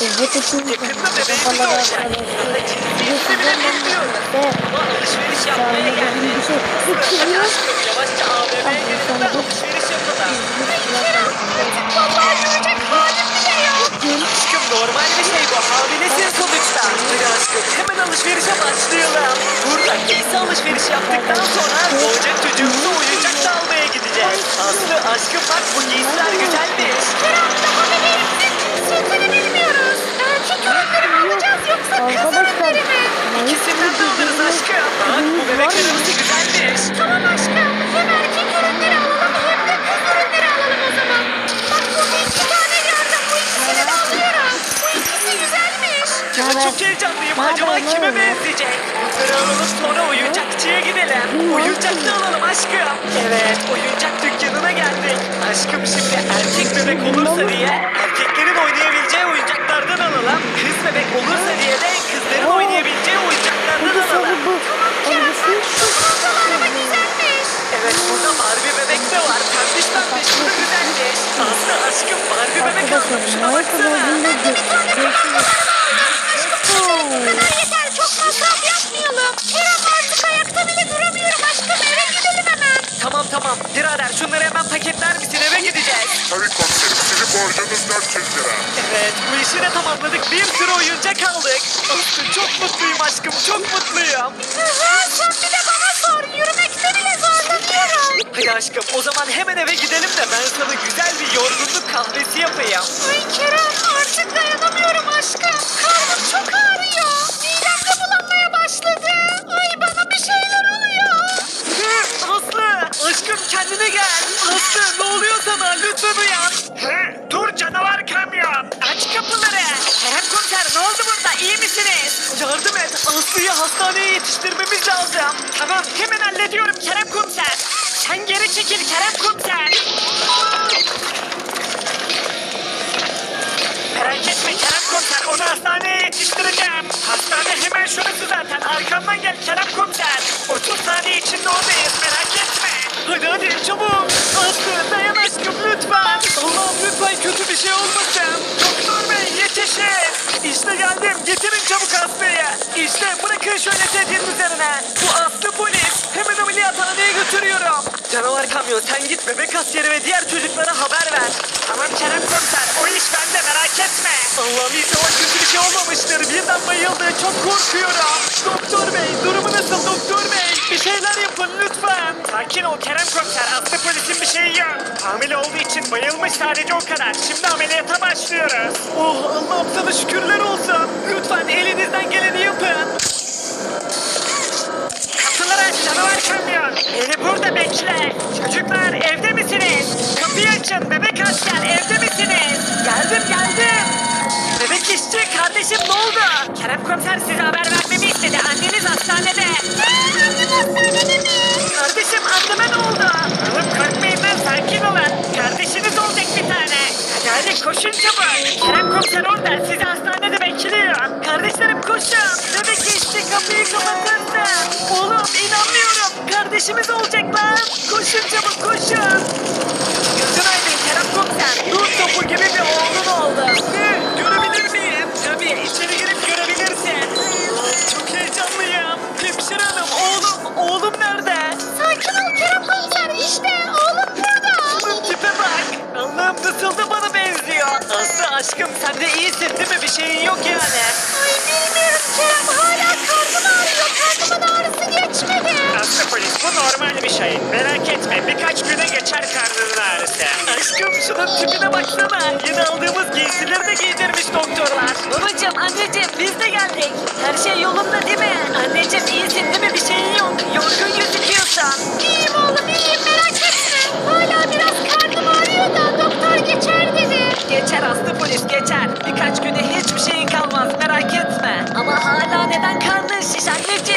Cinsiyetini bile bilmiyoruz. Ama alışveriş yapmaya Hadi uçuyor. aşkım yavaşça AVM'ye gelin de alışveriş yapalım. Vallahi yürüyecek halim bile yok. Aşkım normal bir şey bu. Hamilesin sonuçta. Hadi aşkım hemen alışverişe başlayalım. Burada giysi alışveriş yaptıktan sonra doğacak çocuğumuza oyuncak da almaya gideceğiz. Aslı aşkım bak bu giysiler güzelmiş. Kerem daha bebeğimizin cinsiyetini bilmiyoruz. Acaba kime benzeyecek? Alalım sonra oyuncakçıya gidelim. Oyuncak da alalım aşkım. Evet oyuncak dükkanına geldik. Aşkım şimdi erkek bebek olursa diye erkeklerin oynayabileceği oyuncaklardan alalım. Kız bebek olursa diye de kızların oynayabileceği oyuncaklardan alalım. Evet burada Barbie bebek de var. Pembiş pembiş bu da güzelmiş. Aslı aşkım Barbie bebek aldım. Şuna baksana. Bu kadar yeter. Çok masraf yapmayalım. Kerem artık ayakta bile duramıyorum aşkım. Eve gidelim hemen. Tamam tamam. Birader şunları hemen paketler misin? Eve gideceğiz. Tabii komiserim sizin borcunuz 400 lira. Evet bu işi de tamamladık. Bir sürü oyuncak aldık. Çok mutluyum aşkım. Çok mutluyum. Sen bir de bana sor. Yürümekte bile zorlanıyorum. Hadi aşkım o zaman hemen eve gidelim de ben sana güzel bir yorgunluk kahvesi yapayım. Ay Kerem artık dayanamıyorum aşkım. Karnım çok ağrıyor. Misiniz? Yardım et Aslı'yı hastaneye yetiştirmemiz lazım. Tamam hemen hallediyorum Kerem komiser. Sen geri çekil Kerem komiser. Merak etme Kerem komiser onu hastaneye yetiştireceğim. Hastane hemen şurası zaten arkamdan gel Kerem komiser. 30 saniye içinde oradayız merak etme. Hadi hadi çabuk. Aslı dayan aşkım lütfen. Allah'ım lütfen kötü bir şey olmasın. Doktor bey yetişin. İşte geldim getirin çabuk Aslı'yı. İşte bırakın şöyle sedyenin üzerine. Bu Aslı polis. Hemen ameliyathaneye götürüyorum. Canavar kamyon sen git bebek askeri ve diğer çocuklara haber ver. Tamam Kerem komiser o iş bende merak etme. Allah'ım inşallah kötü bir şey olmamıştır. Birden bayıldı çok korkuyorum. Doktor bey durumu nasıl doktor bey? Bir şeyler yapın lütfen. Sakin ol Kerem komiser Aslı polisin bir şeyi yok. Hamile olduğu için bayılmış sadece o kadar. Şimdi ameliyata başlıyoruz. Oh Allah'ım sana şükürler olsun. Lütfen elinizden geleni yapın. Kapıları aç canavar kamyon. Beni burada bekle. Çocuklar evde misiniz? Kapıyı açın bebek asker evde misiniz? Geldim geldim. Bebek işçi kardeşim ne oldu? Kerem komiser size haber vermemi istedi. Anneniz hastanede. Annem hastanede mi? Kardeşim anneme ne oldu? Oğlum korkmayın lan sakin olun. Kardeşiniz olacak bir tane. Hadi hadi koşun çabuk. Kerem komiser orada sizi hastanede bekliyor. Kardeşlerim koşun. Bebek işçi kapıyı kapatırsın. Oğlum inanmıyorum. Kardeşimiz olacak lan. Koşun çabuk koşun. Gözün aydın Kerem komiser. Dur topu gibi bir oğlun oldu. Ne? Görebilir miyim? Tabii içeri girip aşkım sen de iyisin değil mi? Bir şeyin yok yani. Ay bilmiyorum Kerem. Hala karnım ağrıyor. Karnımın ağrısı geçmedi. Aslı polis bu normal bir şey. Merak etme birkaç güne geçer karnının ağrısı. Aşkım şunun tipine baksana. Yeni aldığımız giysileri de giydirmiş doktorlar. Babacım anneciğim biz de geldik. Her şey yolunda değil mi? Anneciğim iyisin değil mi? Bir şeyin yok. Yorgun gözüküyorsun. İyiyim oğlum iyiyim merak etme. Hala biraz karnım ağrıyor da doktor geçer. Geçer Aslı polis geçer. Birkaç güne hiçbir şeyin kalmaz merak etme. Ama hala neden karnın şiş anneciğim?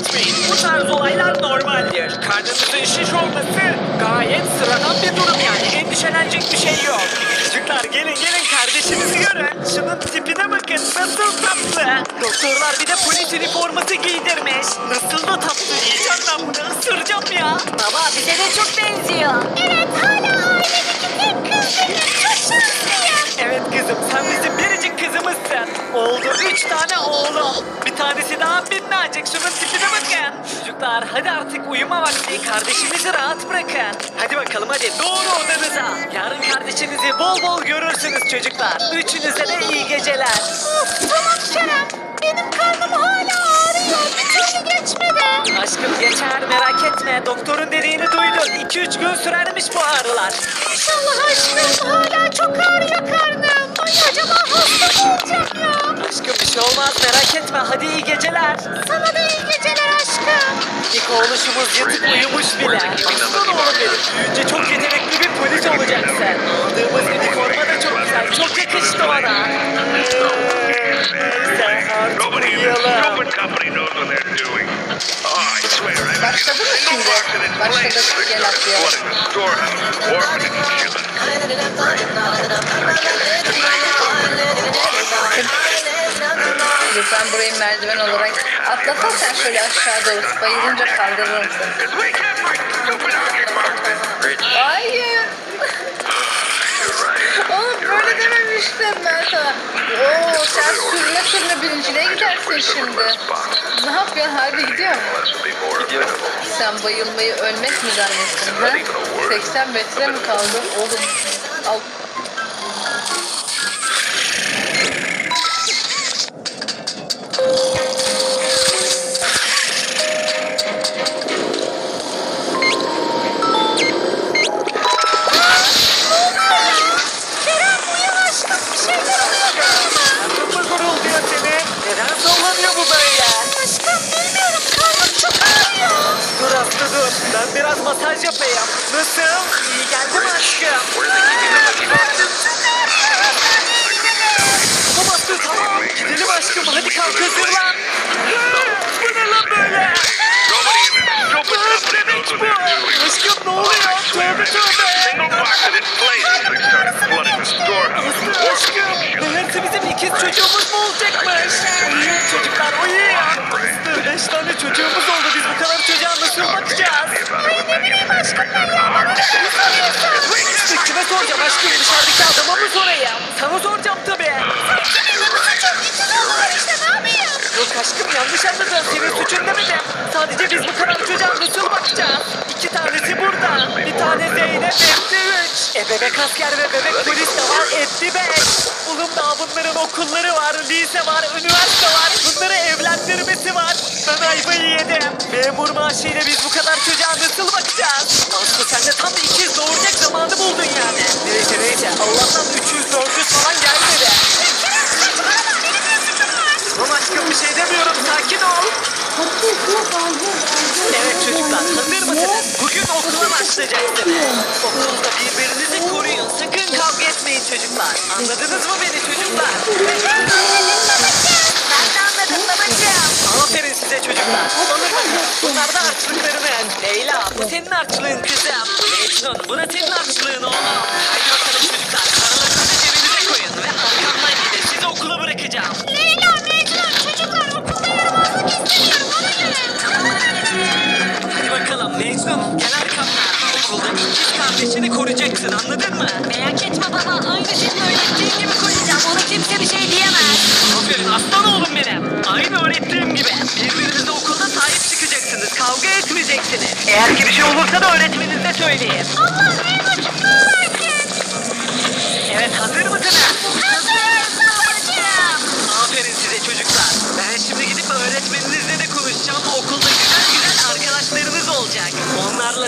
Etmeyin bu tarz olaylar normaldir. Karnınızın şiş olması gayet sıradan bir durum yani. Endişelenecek bir şey yok. Çocuklar gelin gelin kardeşinizi görün. Şunun tipine bakın nasıl tatlı. Doktorlar bir de polis üniforması giydirmiş. Nasıl da tatlı yiyeceğim ben bunu ısıracağım ya. Baba bize de çok benziyor. Evet hala ailedeki tek kız Evet kızım, sen bizim biricik kızımızsın. Oldu üç tane oğlum. Bir tanesi daha minnacık, şunun tipine bakın. Çocuklar hadi artık uyuma vakti, kardeşimizi rahat bırakın. Hadi bakalım hadi, doğru odanıza. Yarın kardeşinizi bol bol görürsünüz çocuklar. Üçünüze de iyi geceler. Of, tamam Kerem, benim karnım hala ağrıyor. Bir türlü geçmedi. Aşkım geçer merak etme. Doktorun dediğini duydun. 2-3 gün sürermiş bu ağrılar. İnşallah aşkım hala çok ağrıyor karnım. Ay acaba hasta mı olacağım ya? Aşkım bir şey olmaz merak etme. Hadi iyi geceler. Sana da iyi geceler aşkım. İlk oğluşumuz yatıp uyumuş bile. Aslan oğlum benim. Büyüyünce çok yetenekli bir polis olacaksın. Aldığımız üniforma da çok güzel. Çok yakıştı ona. Neyse on. Nobody in this stupid company knows what they're doing. Oh, I swear, I've been box in its place. They started flooding the storehouse, orphanage, and killing. Refinery management olarak atlatarsan şöyle aşağı doğru bayılınca kaldırırsın. Böyle dememiştim ben sana. Oo sen sürüne sürüne birinciliğe gidersin şimdi. Ne yapıyorsun? Harbi gidiyor mu? Sen bayılmayı ölmek mi zannettin ha? 80 metre mi kaldı? Oğlum al. Dur. Ben biraz masaj yapayım. Nasıl? İyi geldi mi aşkım? Tamam Aslı tamam. Gidelim aşkım. Hadi kalk hazırlan. Bu ne lan böyle? Nobody in this bu. they're doing. Aşkım ne oluyor? Tövbe tövbe. Sadece biz bu çocuğa nasıl bakacağız? İki tanesi burada. Bir tane Zeynep etti üç. E bebek asker ve bebek polis de var etti beş. Oğlum daha bunların okulları var, lise var, üniversite var. Bunları evlendirmesi var. Ben ayvayı yedim. Memur maaşıyla biz bu kadar çocuğa nasıl bakacağız? Aslı sen de tam ikiz doğuracak zamanı buldun yani. Neyse neyse Allah'tan 300 400 falan gelmedi. Tamam demiyorum sakin ol. Evet çocuklar hazır mısınız? Bugün okula başlayacaksınız. Okulda birbirinizi koruyun. Sakın kavga etmeyin çocuklar. Anladınız mı beni çocuklar? Aferin size çocuklar. Alın bakalım. Bunlar da harçlıklarınız. Leyla bu senin harçlığın kızım. Mecnun bu da senin harçlığın oğlum. Haydi Mecnun gel arkamdan. Okulda ikiz kardeşini koruyacaksın anladın mı? Merak etme baba aynı senin öğrettiğin gibi koyacağım. Ona kimse bir şey diyemez. Aferin aslan oğlum benim. Aynı öğrettiğim gibi. Birbirinize okulda sahip çıkacaksınız. Kavga etmeyeceksiniz. Eğer ki bir şey olursa da öğretmeninize söyleyin. Allah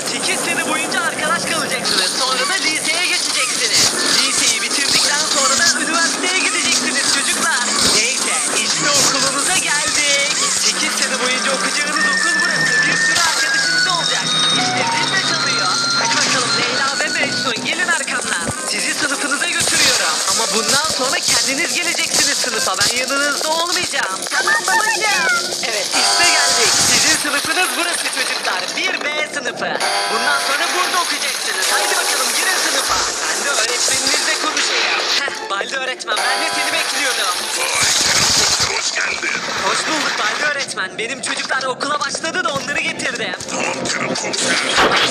Onlarla 8 sene öğretmen ben de seni bekliyordum. Hoş geldin. Hoş bulduk Baldi öğretmen. Benim çocuklar okula başladı da onları getirdim. Tamam Kerem Komiser.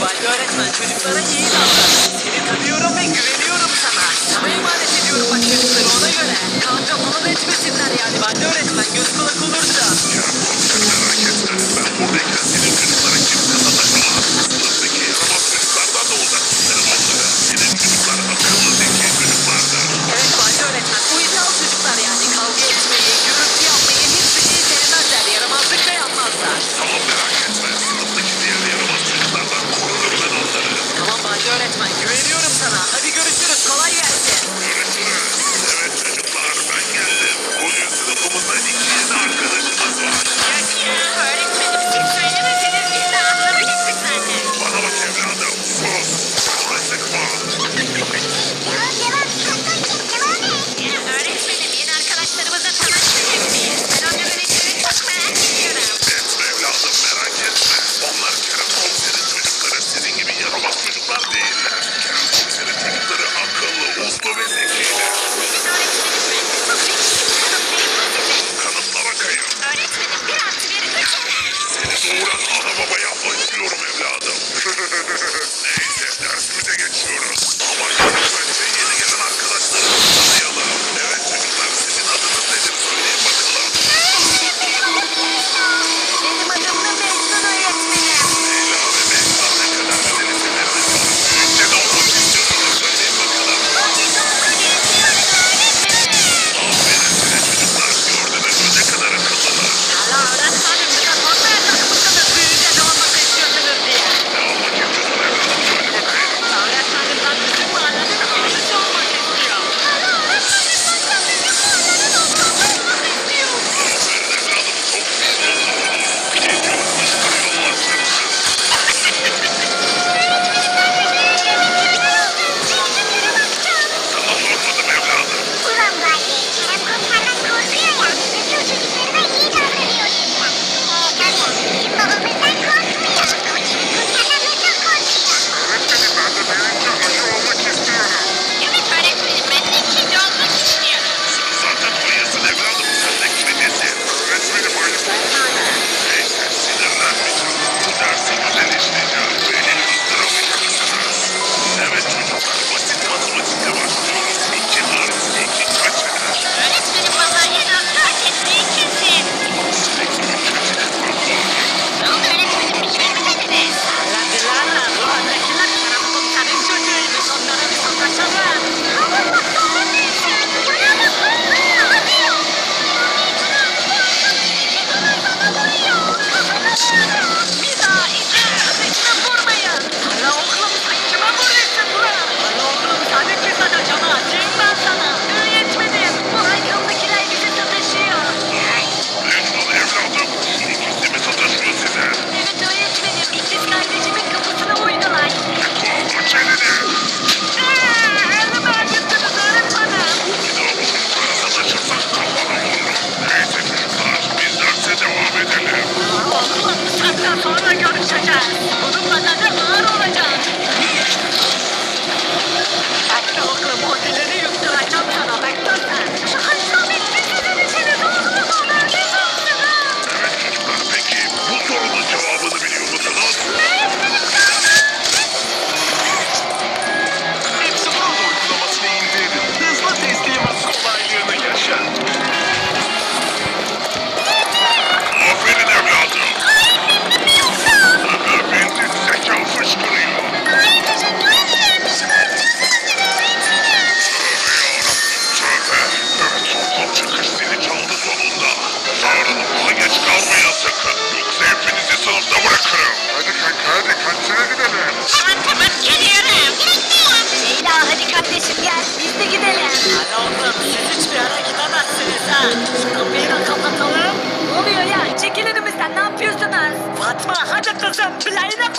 Baldi öğretmen çocuklara iyi davran. Seni tanıyorum ve güveniyorum sana. Sana emanet ediyorum bak çocukları ona göre. Kavga falan etmesinler yani Baldi öğretmen. Göz kulak olurdu. Kerem Komiser merak etme. Ben buradayken senin çocuklara kim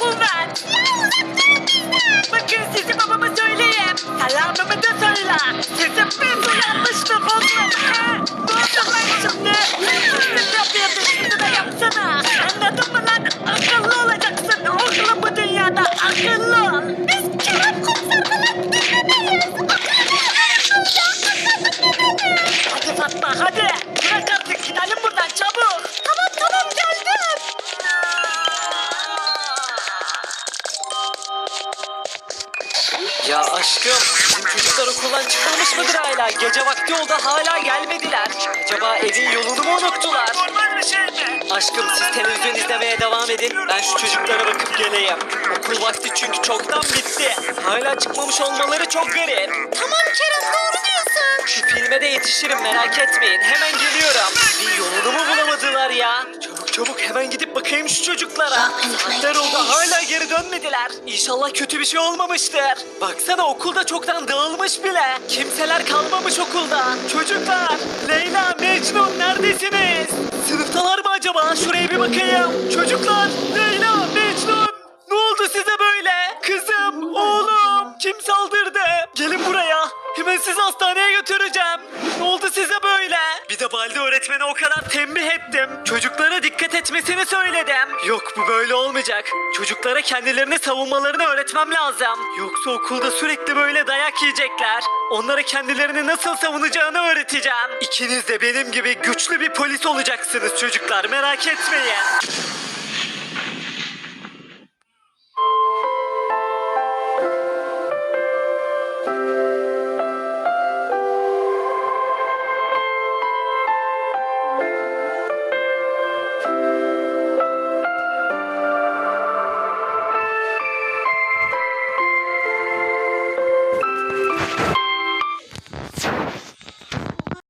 bileğine kuvvet. Bakın sizi babama söyleyeyim. Selamımı da söyle. Sizin bir bu yanlışlık oldu çocuklar okuldan çıkmamış mıdır hala? Gece vakti oldu hala gelmediler. Acaba evin yolunu mu unuttular? Normal bir şey mi? Aşkım siz televizyon izlemeye devam edin. Ben şu çocuklara bakıp geleyim. Okul vakti çünkü çoktan bitti. Hala çıkmamış olmaları çok garip. Tamam Kerem doğru diyorsun. Şu filme de yetişirim merak etmeyin. Hemen geliyorum. Bir yolunu mu bulamadılar ya? Çabuk çabuk hemen gidip bakayım şu çocuklara. Saatler oldu hala geri dönmediler. İnşallah kötü bir şey olmamıştır. Baksana okulda çoktan dağılmış bile. Kimseler kalmamış okulda. Çocuklar, Leyla, Mecnun neredesiniz? Sınıftalar mı acaba? Şuraya bir bakayım. Çocuklar, Leyla, Mecnun. Ne oldu size böyle? Kızım, oğlum, kim saldırdı? Gelin buraya. Hemen sizi hastaneye götüreceğim. Ne oldu size böyle? Bir de Baldi öğretmene o kadar tembih ettim. Çocuklara dikkat etmesini söyledim. Yok bu böyle olmayacak. Çocuklara kendilerini savunmalarını öğretmem lazım. Yoksa okulda sürekli böyle dayak yiyecekler. Onlara kendilerini nasıl savunacağını öğreteceğim. İkiniz de benim gibi güçlü bir polis olacaksınız çocuklar merak etmeyin.